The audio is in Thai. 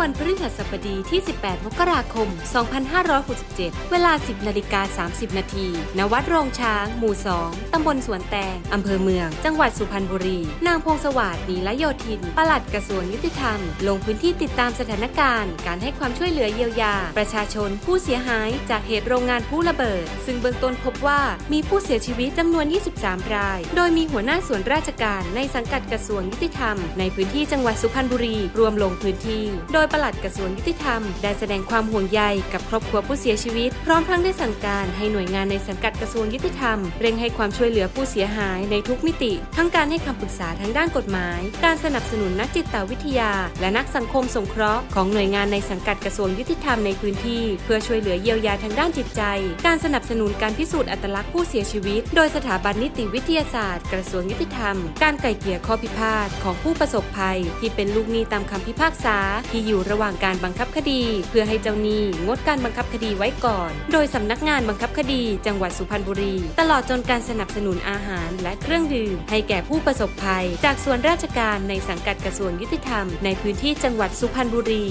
วันพฤหัสบดีที่ 18 มกราคม 2567 เวลา 10 นาฬิกา 30 นาที ณ วัดโรงช้าง หมู่ 2 ตำบลสวนแตง อำเภอเมือง จังหวัดสุพรรณบุรี นางพงศวัสดิ์นีละโยธิน ปลัดกระทรวงยุติธรรม ลงพื้นที่ติดตามสถานการณ์ การให้ความช่วยเหลือเยียวยา ประชาชนผู้เสียหายจากเหตุโรงงานผู้ระเบิด ซึ่งเบื้องต้นพบว่ามีผู้เสียชีวิตจำนวน 23 ราย โดยมีหัวหน้าส่วนราชการในสังกัดกระทรวงยุติธรรม ในพื้นที่จังหวัดสุพรรณบุรี รวมลงพื้นที่ โดยปลัดกระทรวงยุติธรรม ได้แสดงความห่วงใยกับครอบครัวผู้เสียชีวิต พร้อมทั้งได้สั่งการให้หน่วยงานในสังกัดกระทรวงยุติธรรม เร่งให้ความช่วยเหลือผู้เสียหายในทุกมิติ ทั้งการให้คำปรึกษาทางด้านกฎหมาย การสนับสนุนนักจิตวิทยา และนักสังคมสงเคราะห์ของหน่วยงานในสังกัดกระทรวงยุติธรรมในพื้นที่ เพื่อช่วยเหลือเยียวยาทางด้านจิตใจ การสนับสนุนการพิสูจน์อัตลักษณ์ผู้เสียชีวิต โดยสถาบันนิติวิทยาศาสตร์ กระทรวงยุติธรรม การไกล่เกลี่ยข้อพิพาทของผู้ประสบภัย ที่เป็นลูกหนี้ตามคำพิพากษาที่อยู่ระหว่างการบังคับคดี เพื่อให้เจ้าหนี้งดการบังคับคดีไว้ก่อน โดยสำนักงานบังคับคดี จังหวัดสุพรรณบุรี ตลอดจนการสนับสนุนอาหารและเครื่องดื่ม ให้แก่ผู้ประสบภัย จากส่วนราชการในสังกัดกระทรวงยุติธรรมในพื้นที่จังหวัดสุพรรณบุรี